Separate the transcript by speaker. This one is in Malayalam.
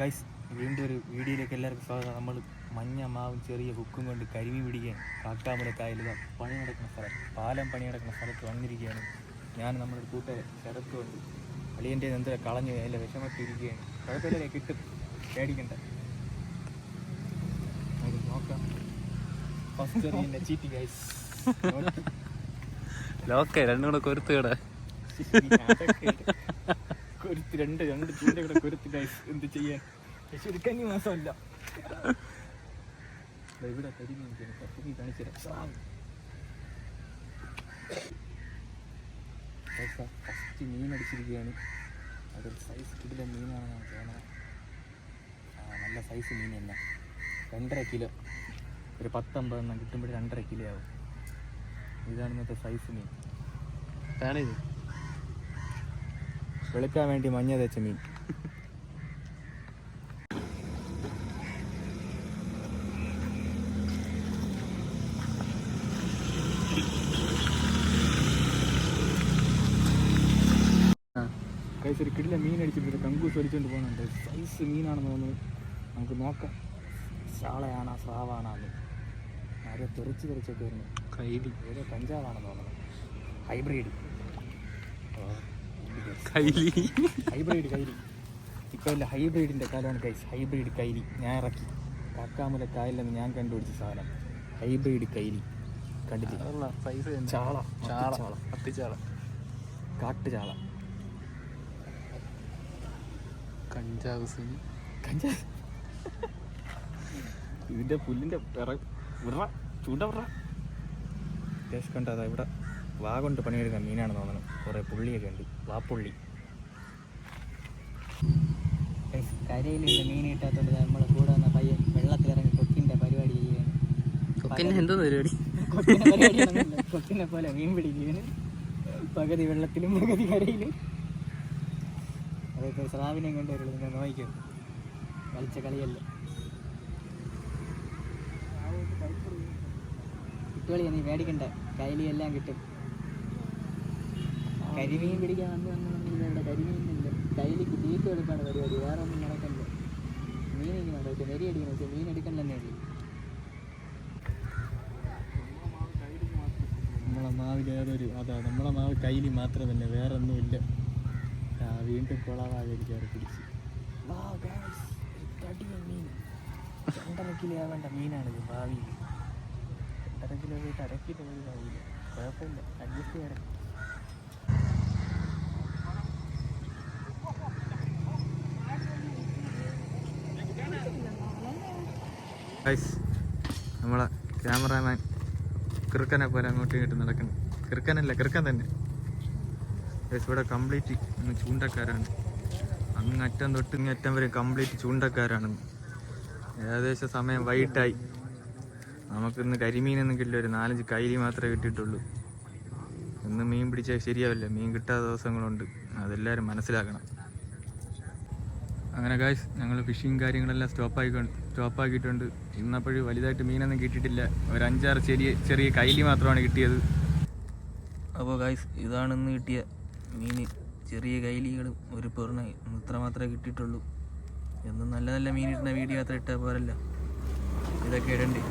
Speaker 1: ഗൈസ് വീണ്ടും ഒരു വീഡിയോയിലേക്ക് എല്ലാവർക്കും സ്വാഗതം. നമ്മൾ മഞ്ഞ മാവും ചെറിയ ഹുക്കും കൊണ്ട് കരിമീൻ പിടിക്കാൻ കാക്കാമല കായൽ ഇതാ പണി നടക്കുന്ന സ്ഥലം. പാലം പണി നടക്കുന്ന സ്ഥലത്ത് വന്നിരിക്കുകയാണ്. ഞാൻ നമ്മുടെ ഒരു കൂട്ടുകാരൻ ശരത്ത് കൊണ്ട് അളിയന്റെ എന്തോ കളഞ്ഞു അതിന്റെ വിഷമത്തിരിക്കുകയാണ് കുഴപ്പമില്ല കിട്ടും. പേടിക്കണ്ട. നമുക്ക് നോക്കാം. ഫസ്റ്റ് എറിയുന്ന ചീറ്റി ഗൈസ്
Speaker 2: ലോക്കേ രണ്ടും കൂടെ കൊരുത്ത് കിട.
Speaker 1: കൊരുത്ത് രണ്ട് രണ്ട് ചൂണ്ട കൂടെ കൊരുത്ത് ഗൈസ് എന്ത് ചെയ്യാൻ? പക്ഷെ മാസമല്ല. ഇവിടെ കരിമീൻ കാണിച്ചു ഫസ്റ്റ് മീൻ അടിച്ചിരിക്കുകയാണ്. അതൊരു സൈസ് കിടില മീനാണെന്നാണ് തോന്നുന്നത്. നല്ല സൈസ് മീൻ തന്നെ. രണ്ടര കിലോ. ഒരു പത്തൊമ്പതെണ്ണം കിട്ടുമ്പോൾ രണ്ടര കിലോ ആവും. ഇതാണ് ഇന്നത്തെ സൈസ് മീൻ.
Speaker 2: കാണിത്
Speaker 1: വെളുക്കാൻ വേണ്ടി മഞ്ഞ തേച്ച മീൻ. കഴിച്ചൊരു കിടില മീൻ അടിച്ചിട്ട് കങ്കൂസ് വലിച്ചുകൊണ്ട് പോകുന്നുണ്ട് സൈസ് മീനാണെന്ന് തോന്നുന്നു. നമുക്ക് നോക്കാം. ചാളയാണോ സ്രാവാണോ ആരോ തെറിച്ച് തെറിച്ചൊക്കെ വരുന്നു.
Speaker 2: കൈലി.
Speaker 1: ഏതോ കഞ്ചാവാണെന്ന് തോന്നുന്നത് ഹൈബ്രിഡ്
Speaker 2: കൈലി.
Speaker 1: ഹൈബ്രിഡ് കൈലി. ഇപ്പോൾ ഇല്ല ഹൈബ്രിഡിന്റെ കാലമാണ് കൈസ് ഹൈബ്രിഡ് കൈലി. ഞാൻ ഇറക്കി. കാക്കാമല കായലെന്ന് ഞാൻ കണ്ടുപിടിച്ച സാധനം. ഹൈബ്രിഡ് കൈലി. കണ്ടിട്ടില്ല?
Speaker 2: സൈസ്
Speaker 1: ചാള.
Speaker 2: ചാള.
Speaker 1: ചാള കാട്ടുചാള.
Speaker 2: കഞ്ചാവ് സിനി.
Speaker 1: കഞ്ചാവ് ഇതിന്റെ പുല്ലിന്റെ പിറ വിടറ ചൂണ്ട വിടറ അത്യാവശ്യം കണ്ട? അതാ ഇവിടെ. വാ കൊണ്ട് പണിയെടുക്കാൻ മീനാണ് തോന്നണം. കുറേ പുള്ളിയൊക്കെ ഉണ്ട്. വാപ്പുള്ളി കരയിൽ മീൻ കിട്ടാത്തതുകൊണ്ട് നമ്മളെ കൂടെ വന്ന പയ്യൻ വെള്ളത്തിലിറങ്ങി കൊക്കിന്റെ പരിപാടി ചെയ്യുകയാണ്.
Speaker 2: കൊക്കിന്റെ എന്തോ പരിപാടി?
Speaker 1: കൊക്കിനെ പോലെ മീൻ പിടിക്കുകയാണ്. പകുതി വെള്ളത്തിലും പകുതി കരയിലും. അതൊക്കെ സ്രാവിനെയും കൊണ്ടുവരുള്ളൂ നിങ്ങൾ നോക്കിക്കും കളിച്ച കളിയല്ലേ. കുട്ടികളി നീ പേടിക്കണ്ട. കയ്യിലെല്ലാം എല്ലാം കിട്ടും. കരിമീൻ പിടിക്കാൻ വന്ന് വന്ന് വന്നില്ല കരിമീനില്ല കൈലിക്ക് തീറ്റ എടുക്കാണ് പരിപാടി വേറെ ഒന്നും നടക്കണ്ട. മീൻ ഇങ്ങനെ പക്ഷെ നെരി അടിക്കണം പക്ഷെ മീൻ എടുക്കണ്ട തന്നെ അല്ലേ നമ്മളെ മാവിൽ ഏതൊരു അതാ നമ്മളെ മാവ് കയ്യിൽ മാത്രം തന്നെ വേറെ ഒന്നുമില്ല. ആ വീണ്ടും കുളവാതിരിക്കാറ് പിടിച്ച്. വാ ഗൈസ് തടിയ മീൻ. രണ്ടര കിലോ ആവേണ്ട മീനാണിത് ഭാവിയിൽ. രണ്ടര കിലോ പോയിട്ട് അര കിലോ ഭാവിയിൽ. കുഴപ്പമില്ല അഡ്ജസ്റ്റ് ചെയ്യാം
Speaker 2: ഗൈസ് നമ്മളെ ക്യാമറാമാൻ കിറുക്കനെ പോലെ അങ്ങോട്ടും ഇങ്ങോട്ടും നടക്കുന്നു. കിറുക്കനല്ല കിറുക്കൻ തന്നെ. ഗൈസ് ഇവിടെ കംപ്ലീറ്റ് ചൂണ്ടക്കാരാണ്. അങ്ങ് അറ്റം തൊട്ട് ഇങ്ങ് അറ്റം വരെ കംപ്ലീറ്റ് ചൂണ്ടക്കാരാണ്. ഏകദേശം സമയം വൈകിട്ടായി. നമുക്കിന്ന് കരിമീനൊന്നും കിട്ടില്ല ഒരു നാലഞ്ച് കൈലി മാത്രമേ കിട്ടിയിട്ടുള്ളൂ. ഇന്ന് മീൻ പിടിച്ചാൽ ശരിയാവില്ല. മീൻ കിട്ടാത്ത ദിവസങ്ങളുണ്ട്. അതെല്ലാവരും മനസ്സിലാക്കണം. അങ്ങനെ ഗായ്സ് ഞങ്ങൾ ഫിഷിങ് കാര്യങ്ങളെല്ലാം സ്റ്റോപ്പായി സ്റ്റോപ്പാക്കിയിട്ടുണ്ട് ഇന്നപ്പോഴും വലുതായിട്ട് മീനൊന്നും കിട്ടിയിട്ടില്ല. ഒരു അഞ്ചാറ് ചെറിയ ചെറിയ കൈലി മാത്രമാണ് കിട്ടിയത്. അപ്പോൾ ഗൈസ് ഇതാണ് ഇന്ന് കിട്ടിയ മീൻ ചെറിയ കൈലികളും ഒരു പെറുണ ഇത്ര മാത്രമേ കിട്ടിയിട്ടുള്ളൂ. എന്നും നല്ല നല്ല മീൻ ഇടുന്ന വീഡിയോ അത്ര ഇട്ടാൽ പോരല്ല. ഇതൊക്കെ ഇടണ്ടേ?